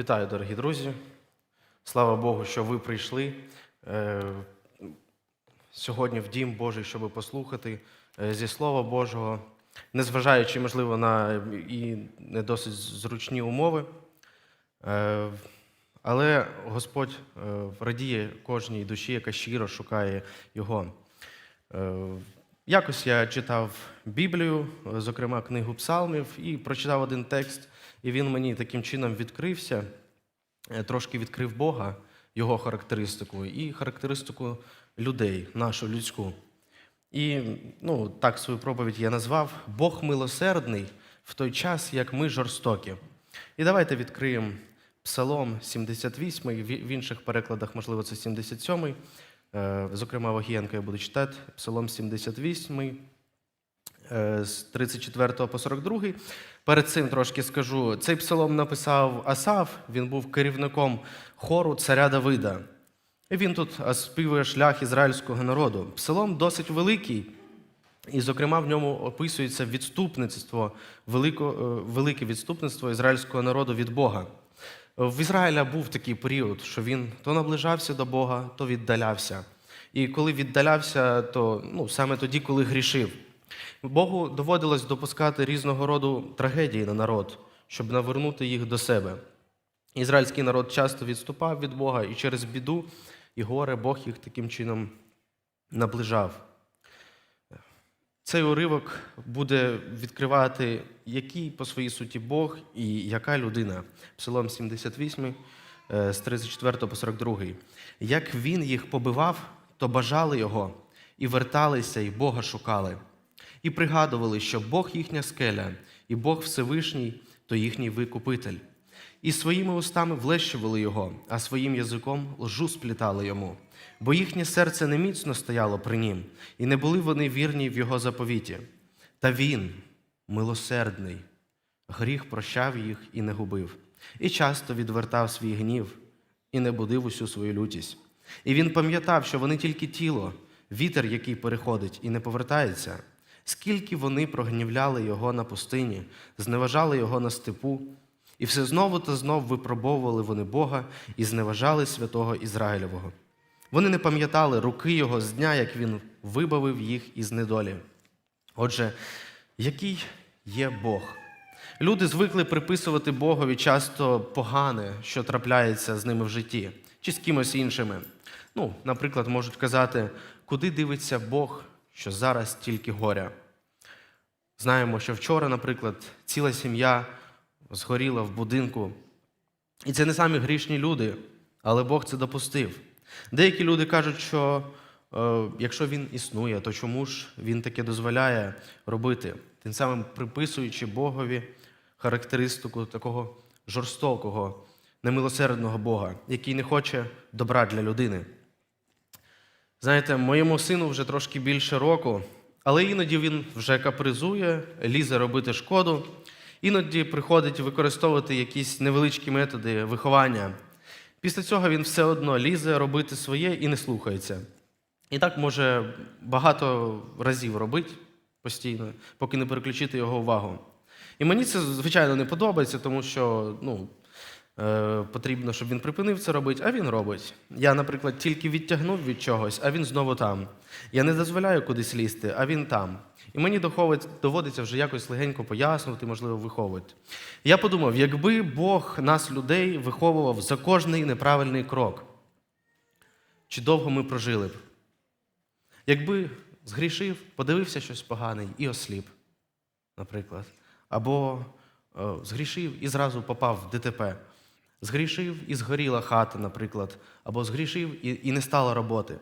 Вітаю, дорогі друзі. Слава Богу, що ви прийшли е, сьогодні в Дім Божий, щоб послухати е, зі Слова Божого, незважаючи, можливо, на і не досить зручні умови. Е, Але Господь радіє кожній душі, яка щиро шукає Його. Якось я читав Біблію, зокрема книгу Псалмів, і прочитав один текст, і він мені таким чином відкрився, е, трошки відкрив Бога, його характеристику, і характеристику людей, нашу людську. І ну, так свою проповідь я назвав Бог милосердний в той час, як ми жорстокі. І давайте відкриємо Псалом 78, в інших перекладах, можливо, це 77. Е, Зокрема, Вагієнка я буду читати Псалом 78, е, з 34 по 42. Перед цим трошки скажу: цей псалом написав Асав, він був керівником хору царя Давида. І він тут співує шлях ізраїльського народу. Псалом досить великий, і, зокрема, в ньому описується відступництво, велико, е, велике відступництво ізраїльського народу від Бога. В Ізраїля був такий період, що він то наближався до Бога, то віддалявся. І коли віддалявся, то ну, саме тоді, коли грішив. Богу доводилось допускати різного роду трагедії на народ, щоб навернути їх до себе. Ізраїльський народ часто відступав від Бога, і через біду і горе Бог їх таким чином наближав. Цей уривок буде відкривати, який по своїй суті Бог і яка людина. Псалом 78, е, з 34 по 42. Як він їх побивав, то бажали його, і верталися, і Бога шукали. І пригадували, що Бог їхня скеля, і Бог Всевишній то їхній викупитель. І своїми устами влещували його, а своїм язиком лжу сплітали йому. Бо їхнє серце не міцно стояло при нім, і не були вони вірні в його заповіті. Та він, милосердний, гріх прощав їх і не губив, і часто відвертав свій гнів і не будив усю свою лютість. І він пам'ятав, що вони тільки тіло, вітер, який переходить і не повертається. Скільки вони прогнівляли його на пустині, зневажали його на степу, і все знову та знов випробовували вони Бога і зневажали святого Ізраїлевого. Вони не пам'ятали руки його з дня, як він вибавив їх із недолі. Отже, який є Бог? Люди звикли приписувати Богові часто погане, що трапляється з ними в житті, чи з кимось іншими. Ну, наприклад, можуть казати, куди дивиться Бог, що зараз тільки горя. Знаємо, що вчора, наприклад, ціла сім'я згоріла в будинку. І це не самі грішні люди, але Бог це допустив. Деякі люди кажуть, що е, якщо він існує, то чому ж він таке дозволяє робити, тим самим приписуючи Богові характеристику такого жорстокого, немилосердного Бога, який не хоче добра для людини. Знаєте, моєму сину вже трошки більше року, але іноді він вже капризує, лізе робити шкоду, іноді приходить використовувати якісь невеличкі методи виховання. Після цього він все одно лізе робити своє і не слухається. І так може багато разів робити постійно, поки не переключити його увагу. І мені це, звичайно, не подобається, тому що ну, потрібно, щоб він припинив це робити, а він робить. Я, наприклад, тільки відтягнув від чогось, а він знову там. Я не дозволяю кудись лізти, а він там. І мені доводиться вже якось легенько пояснювати, можливо, виховувати. Я подумав, якби Бог нас, людей, виховував за кожний неправильний крок, чи довго ми прожили б? Якби згрішив, подивився щось погане і осліп, наприклад. Або е, згрішив і зразу попав в ДТП. Згрішив і згоріла хата, наприклад, або згрішив і, і не стало роботи.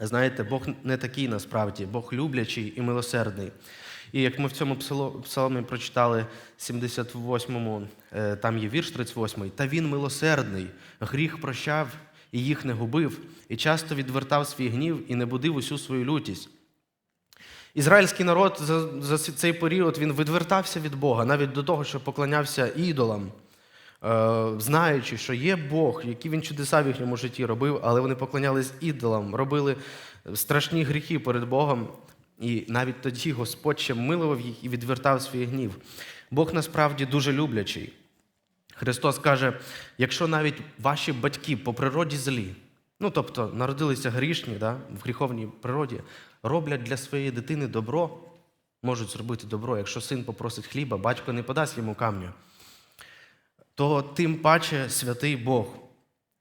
Знаєте, Бог не такий насправді, Бог люблячий і милосердний. І як ми в цьому псало- псалмі прочитали 78-му, е, там є вірш 38-й, та він милосердний, гріх прощав і їх не губив, і часто відвертав свій гнів і не будив усю свою лютість. Ізраїльський народ за, за цей період він відвертався від Бога, навіть до того, що поклонявся ідолам, знаючи, що є Бог, які він чудеса в їхньому житті робив, але вони поклонялись ідолам, робили страшні гріхи перед Богом. І навіть тоді Господь ще милував їх і відвертав свій гнів. Бог насправді дуже люблячий. Христос каже: якщо навіть ваші батьки по природі злі, ну тобто народилися грішні да, в гріховній природі, роблять для своєї дитини добро, можуть зробити добро. Якщо син попросить хліба, батько не подасть йому камню, то тим паче святий Бог.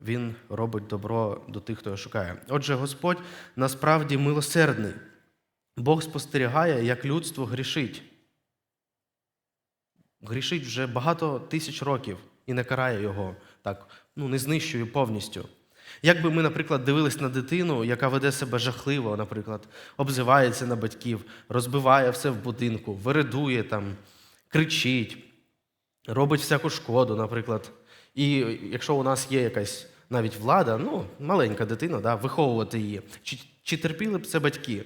Він робить добро до тих, хто його шукає. Отже, Господь насправді милосердний. Бог спостерігає, як людство грішить. Грішить вже багато тисяч років і не карає його так, ну не знищує повністю. Як би ми, наприклад, дивились на дитину, яка веде себе жахливо, наприклад, обзивається на батьків, розбиває все в будинку, виридує там, кричить, робить всяку шкоду, наприклад. І якщо у нас є якась навіть влада, ну, маленька дитина, да, виховувати її, чи, чи терпіли б це батьки?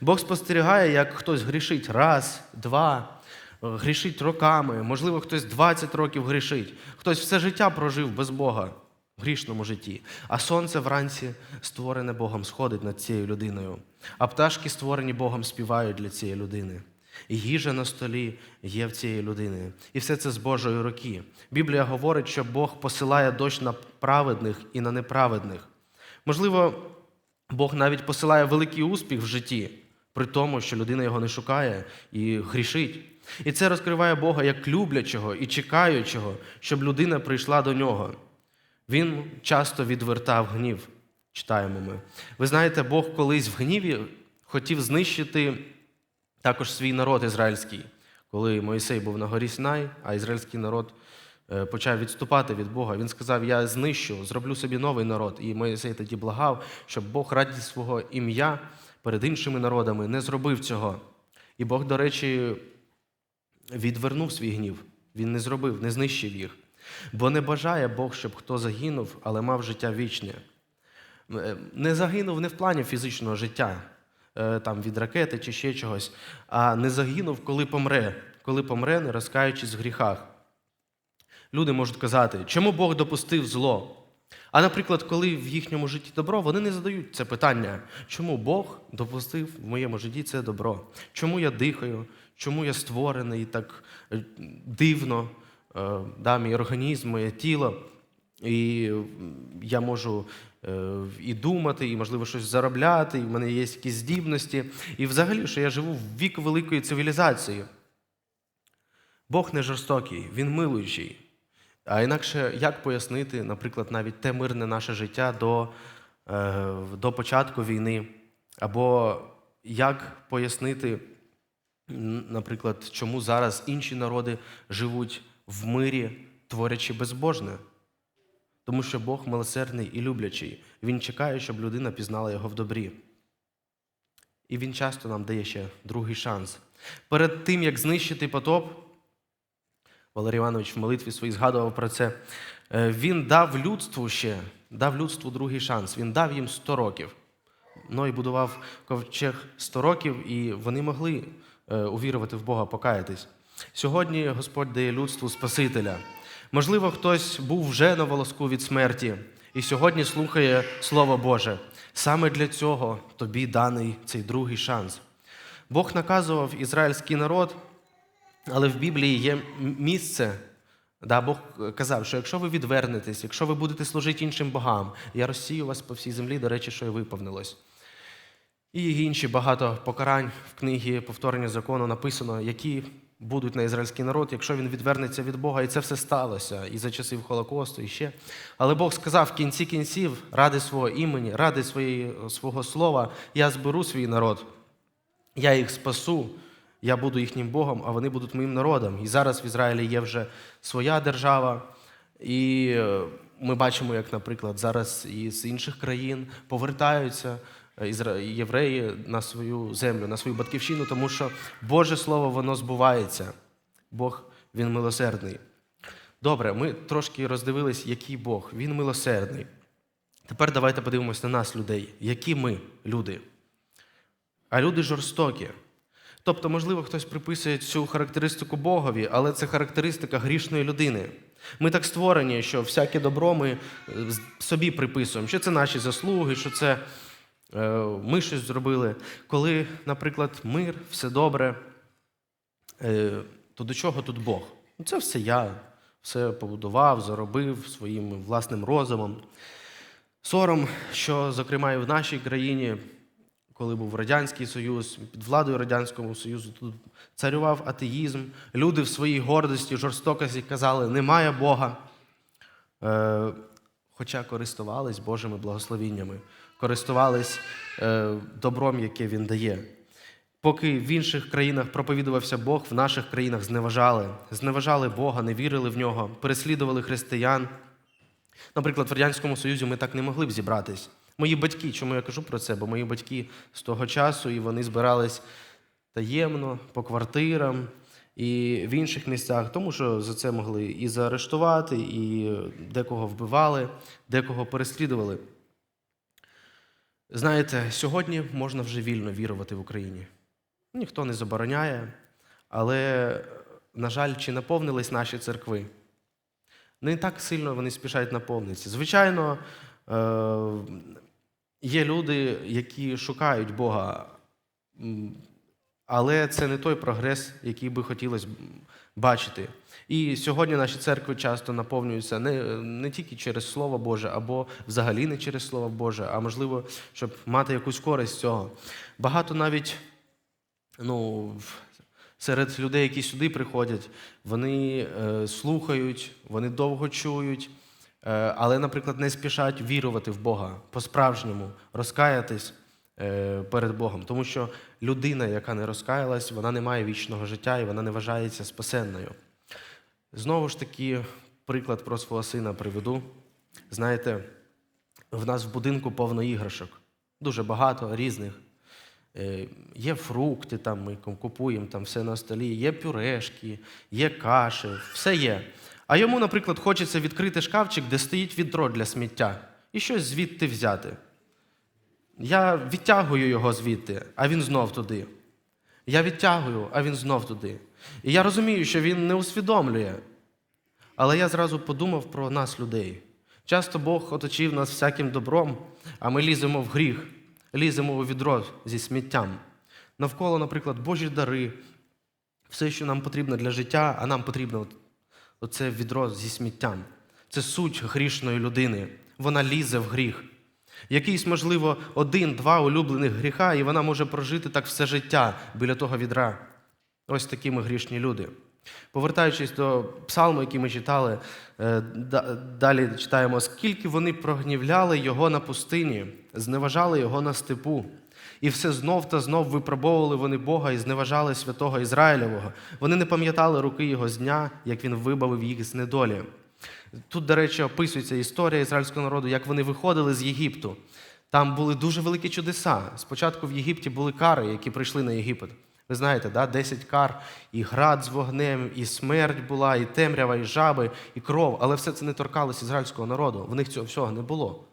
Бог спостерігає, як хтось грішить раз, два, грішить роками, можливо, хтось 20 років грішить, хтось все життя прожив без Бога в грішному житті. А сонце вранці створене Богом сходить над цією людиною, а пташки, створені Богом, співають для цієї людини. Їжа на столі є в цієї людини. І все це з Божої руки. Біблія говорить, що Бог посилає дощ на праведних і на неправедних. Можливо, Бог навіть посилає великий успіх в житті, при тому, що людина його не шукає і грішить. І це розкриває Бога як люблячого і чекаючого, щоб людина прийшла до нього. Він часто відвертав гнів, читаємо ми. Ви знаєте, Бог колись в гніві хотів знищити також свій народ ізраїльський, коли Моїсей був на горі Синай, а ізраїльський народ е, почав відступати від Бога. Він сказав: Я знищу, зроблю собі новий народ. І Моїсей тоді благав, щоб Бог раді свого ім'я перед іншими народами не зробив цього. І Бог, до речі, відвернув свій гнів. Він не зробив, не знищив їх. Бо не бажає Бог, щоб хто загинув, але мав життя вічне. Е, Не загинув не в плані фізичного життя, там від ракети чи ще чогось, а не загинув, коли помре, коли помре, не розкаючись в гріхах. Люди можуть казати, чому Бог допустив зло? А наприклад, коли в їхньому житті добро, вони не задають це питання, чому Бог допустив в моєму житті це добро? Чому я дихаю? Чому я створений так е, дивно, е, да, мій організм, моє тіло, і я можу е, і думати, і, можливо, щось заробляти, і в мене є якісь здібності. І взагалі, що я живу в вік великої цивілізації. Бог не жорстокий, Він милуючий. А інакше як пояснити, наприклад, навіть те мирне наше життя до, е, до початку війни? Або як пояснити, наприклад, чому зараз інші народи живуть в мирі, творячи безбожне? Тому що Бог милосердний і люблячий. Він чекає, щоб людина пізнала його в добрі. І він часто нам дає ще другий шанс. Перед тим, як знищити потоп, Валерій Іванович в молитві своїй згадував про це. е, Він дав людству ще, дав людству другий шанс. Він дав їм 100 років. Ной будував ковчег 100 років, і вони могли е, увірувати в Бога, покаятись. Сьогодні Господь дає людству Спасителя. Можливо, хтось був вже на волоску від смерті і сьогодні слухає Слово Боже. Саме для цього тобі даний цей другий шанс. Бог наказував ізраїльський народ але в Біблії є місце, да, Бог казав, що якщо ви відвернетесь, якщо ви будете служити іншим богам, я розсію вас по всій землі, до речі, що і виповнилось. І інші багато покарань в книгі повторення закону написано, які будуть на ізраїльський народ, якщо він відвернеться від Бога, і це все сталося і за часів Холокосту, і ще. Але Бог сказав в кінці кінців, ради свого імені, ради своєї, свого слова, я зберу свій народ, я їх спасу, я буду їхнім Богом, а вони будуть моїм народом. І зараз в Ізраїлі є вже своя держава. І е, ми бачимо, як, наприклад, зараз із інших країн повертаються євреї на свою землю, на свою батьківщину, тому що Боже Слово воно збувається. Бог він милосердний. Добре, ми трошки роздивились, який Бог. Він милосердний. Тепер давайте подивимось на нас, людей. Які ми люди? А люди жорстокі. Тобто, можливо, хтось приписує цю характеристику Богові, але це характеристика грішної людини. Ми так створені, що всяке добро ми е, собі приписуємо, що це наші заслуги, що це е, ми щось зробили. Коли, наприклад, мир, все добре, е, то до чого тут Бог? Ну, Це все я, все побудував, заробив своїм власним розумом. Сором, що, зокрема, і в нашій країні, коли був Радянський Союз, під владою Радянського Союзу, тут царював атеїзм. Люди в своїй гордості, жорстокості казали, немає Бога. Е, хоча користувались Божими благословіннями, користувались е, добром, яке Він дає. Поки в інших країнах проповідувався Бог, в наших країнах зневажали, зневажали Бога, не вірили в нього, переслідували християн. Наприклад, в Радянському Союзі ми так не могли б зібратись. Мої батьки, чому я кажу про це? Бо мої батьки з того часу і вони збирались таємно по квартирам і в інших місцях, тому що за це могли і заарештувати, і декого вбивали, декого переслідували. Знаєте, сьогодні можна вже вільно вірувати в Україні. Ніхто не забороняє, але, на жаль, чи наповнились наші церкви? Не так сильно вони спішають наповнитися. Звичайно, е, є люди, які шукають Бога, але це не той прогрес, який би хотілося бачити. І сьогодні наші церкви часто наповнюються не, не тільки через Слово Боже, або взагалі не через Слово Боже, а можливо, щоб мати якусь користь з цього. Багато навіть ну, серед людей, які сюди приходять, вони е, слухають, вони довго чують, е, але, наприклад, не спішать вірувати в Бога по-справжньому, розкаятись перед Богом. Тому що людина, яка не розкаялась, вона не має вічного життя і вона не вважається спасенною. Знову ж таки, приклад про свого сина приведу. Знаєте, в нас в будинку повно іграшок, дуже багато різних. Е, Є фрукти, там ми купуємо там все на столі, є пюрешки, є каші, все є. А йому, наприклад, хочеться відкрити шкафчик, де стоїть відро для сміття, і щось звідти взяти. Я відтягую його звідти, а він знов туди. Я відтягую, а він знов туди. І я розумію, що він не усвідомлює. Але я зразу подумав про нас, людей. Часто Бог оточив нас всяким добром, а ми ліземо в гріх, ліземо у відро зі сміттям. Навколо, наприклад, Божі дари, все, що нам потрібно для життя, а нам потрібно оце відро зі сміттям. Це суть грішної людини. Вона лізе в гріх. Якийсь, можливо, один-два улюблених гріха, і вона може прожити так все життя біля того відра. Ось такі ми грішні люди. Повертаючись до псалму, який ми читали, е, далі читаємо, скільки вони прогнівляли його на пустині, зневажали його на степу. І все знов та знов випробовували вони Бога і зневажали святого Ізраїлевого. Вони не пам'ятали руки його з дня, як він вибавив їх з недолі. Тут, до речі, описується історія ізраїльського народу, як вони виходили з Єгипту. Там були дуже великі чудеса. Спочатку в Єгипті були кари, які прийшли на Єгипет. Ви знаєте, да? 10 кар, і град з вогнем, і смерть була, і темрява, і жаби, і кров. Але все це не торкалось ізраїльського народу. В них цього всього не було.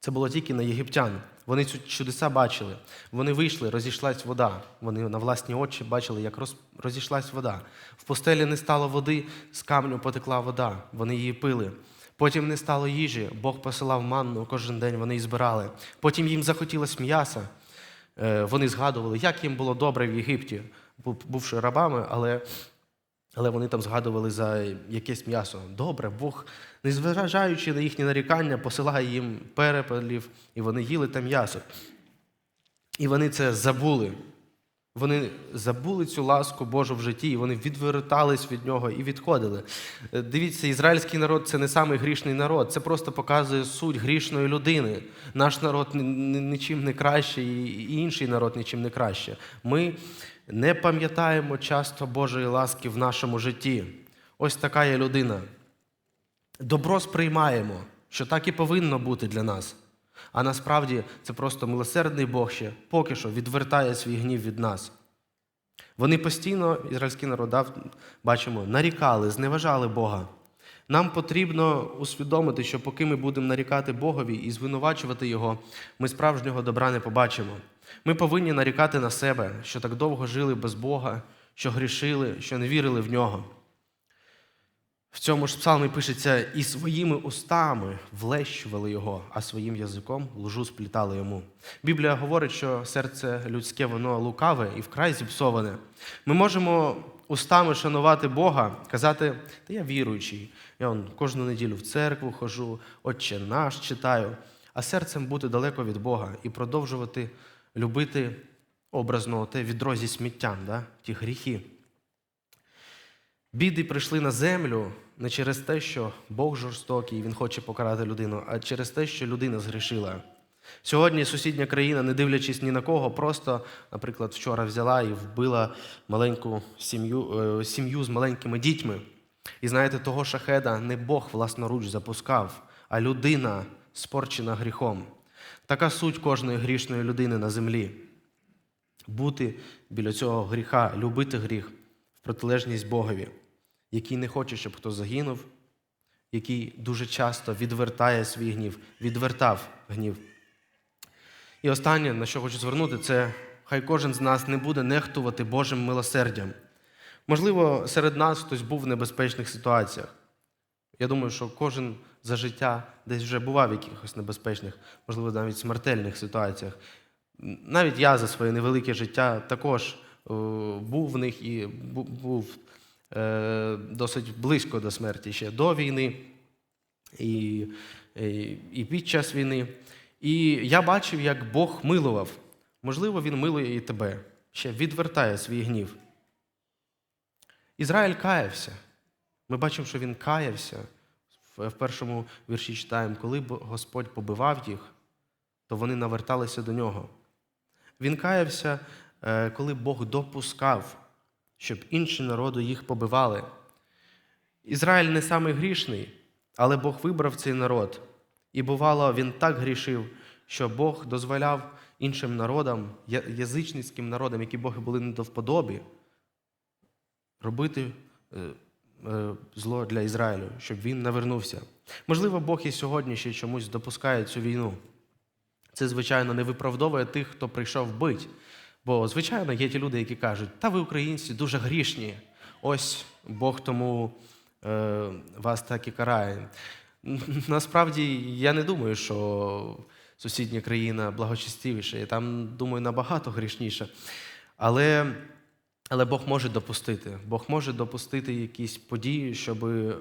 Це було тільки на єгиптян. Вони ці чудеса бачили. Вони вийшли, розійшлась вода. Вони на власні очі бачили, як роз, розійшлась вода. В пустелі не стало води, з камню потекла вода. Вони її пили. Потім не стало їжі, Бог посилав манну, кожен день вони її збирали. Потім їм захотілось м'яса. Е, Вони згадували, як їм було добре в Єгипті, бувши рабами, але але вони там згадували за якесь м'ясо. Добре, Бог, незважаючи на їхні нарікання, посилає їм перепелів, і вони їли те м'ясо. І вони це забули. Вони забули цю ласку Божу в житті, і вони відвертались від нього і відходили. Е, Дивіться, ізраїльський народ це не самий грішний народ, це просто показує суть грішної людини. Наш народ ні- ні- нічим не краще, і інший народ нічим не краще. Ми не пам'ятаємо часто Божої ласки в нашому житті. Ось така є людина. Добро сприймаємо, що так і повинно бути для нас. А насправді це просто милосердний Бог ще поки що відвертає свій гнів від нас. Вони постійно, ізраїльський народ, бачимо, нарікали, зневажали Бога. Нам потрібно усвідомити, що поки ми будемо нарікати Богові і звинувачувати Його, ми справжнього добра не побачимо. Ми повинні нарікати на себе, що так довго жили без Бога, що грішили, що не вірили в нього. В цьому ж псалмі пишеться, і своїми устами влещували його, а своїм язиком лжу сплітали йому. Біблія говорить, що серце людське воно лукаве і вкрай зіпсоване. Ми можемо устами шанувати Бога, казати, та я віруючий, я он, кожну неділю в церкву хожу, Отче наш читаю, а серцем бути далеко від Бога і продовжувати любити образно те відро зі сміттям, да? ті гріхи. Біди прийшли на землю не через те, що Бог жорстокий, Він хоче покарати людину, а через те, що людина згрішила. Сьогодні сусідня країна, не дивлячись ні на кого, просто, наприклад, вчора взяла і вбила маленьку сім'ю, е, сім'ю з маленькими дітьми. І знаєте, того шахеда не Бог власноруч запускав, а людина спорчена гріхом. Така суть кожної грішної людини на землі. Бути біля цього гріха, любити гріх в протилежність Богові, який не хоче, щоб хто загинув, який дуже часто відвертає свій гнів, відвертав гнів. І останнє, на що хочу звернути, це хай кожен з нас не буде нехтувати Божим милосердям. Можливо, серед нас хтось був в небезпечних ситуаціях. Я думаю, що кожен за життя десь вже бував в якихось небезпечних, можливо, навіть смертельних ситуаціях. Навіть я за своє невелике життя також е, був в них і був е, досить близько до смерті ще до війни і, і, і під час війни. І я бачив, як Бог милував. Можливо, Він милує і тебе, ще відвертає свій гнів. Ізраїль каявся. Ми бачимо, що він каявся. В першому вірші читаємо, коли Господь побивав їх, то вони наверталися до нього. Він каявся, е, коли Бог допускав, щоб інші народи їх побивали. Ізраїль не самий грішний, але Бог вибрав цей народ. І бувало, він так грішив, що Бог дозволяв іншим народам, язичницьким народам, які Боги були не до вподобі, робити е, зло для Ізраїлю, щоб він навернувся. Можливо, Бог і сьогодні ще чомусь допускає цю війну. Це, звичайно, не виправдовує тих, хто прийшов бить. Бо, звичайно, є ті люди, які кажуть, та ви, українці, дуже грішні. Ось Бог тому е, вас так і карає. Насправді, я не думаю, що сусідня країна благочестивіша. Я там, думаю, набагато грішніша. Але, але Бог може допустити. Бог може допустити якісь події, щоб, е,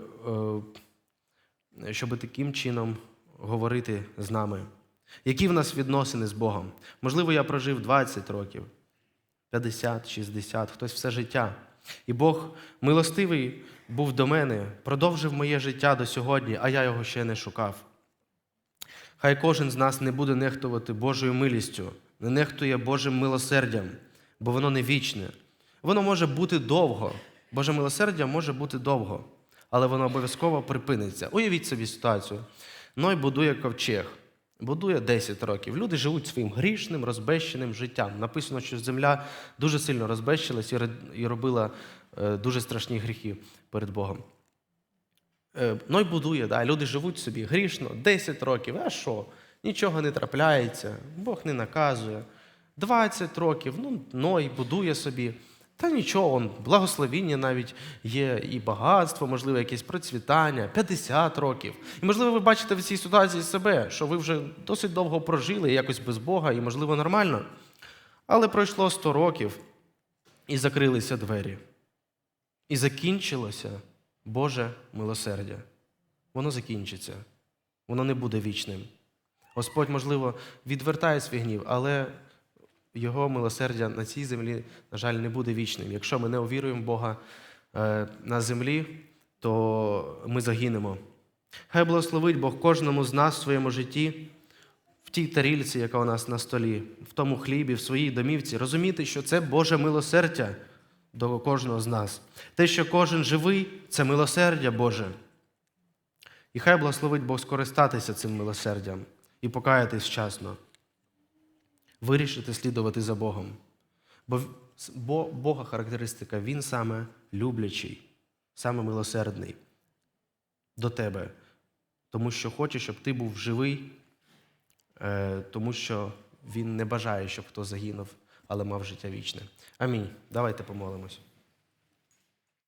щоб таким чином говорити з нами. Які в нас відносини з Богом? Можливо, я прожив 20 років, 50, 60, хтось все життя. І Бог милостивий був до мене, продовжив моє життя до сьогодні, а я його ще не шукав. Хай кожен з нас не буде нехтувати Божою милістю, не нехтує Божим милосердям, бо воно не вічне. Воно може бути довго. Боже милосердя може бути довго, але воно обов'язково припиниться. Уявіть собі ситуацію. Ной будує ковчег, будує 10 років. Люди живуть своїм грішним, розбещеним життям. Написано, що земля дуже сильно розбещилась і робила е, дуже страшні гріхи перед Богом. Е, Ной будує, да, люди живуть собі грішно, 10 років, а що? Нічого не трапляється, Бог не наказує. 20 років, ну, Ной будує собі. Та нічого, благословіння навіть є, і багатство, можливо, якесь процвітання, 50 років. І, можливо, ви бачите в цій ситуації себе, що ви вже досить довго прожили, якось без Бога, і, можливо, нормально. Але пройшло 100 років, і закрилися двері. І закінчилося Боже милосердя. Воно закінчиться. Воно не буде вічним. Господь, можливо, відвертає свій гнів, але Його милосердя на цій землі, на жаль, не буде вічним. Якщо ми не увіруємо Бога е, на землі, то ми загинемо. Хай благословить Бог кожному з нас в своєму житті, в тій тарільці, яка у нас на столі, в тому хлібі, в своїй домівці, розуміти, що це Боже милосердя до кожного з нас. Те, що кожен живий, це милосердя Боже. І хай благословить Бог скористатися цим милосердям і покаятись вчасно. Вирішити слідувати за Богом. Бо, Бога характеристика, Він саме люблячий, саме милосердний до тебе, тому що хоче, щоб ти був живий, е, тому що Він не бажає, щоб хто загинув, але мав життя вічне. Амінь. Давайте помолимось.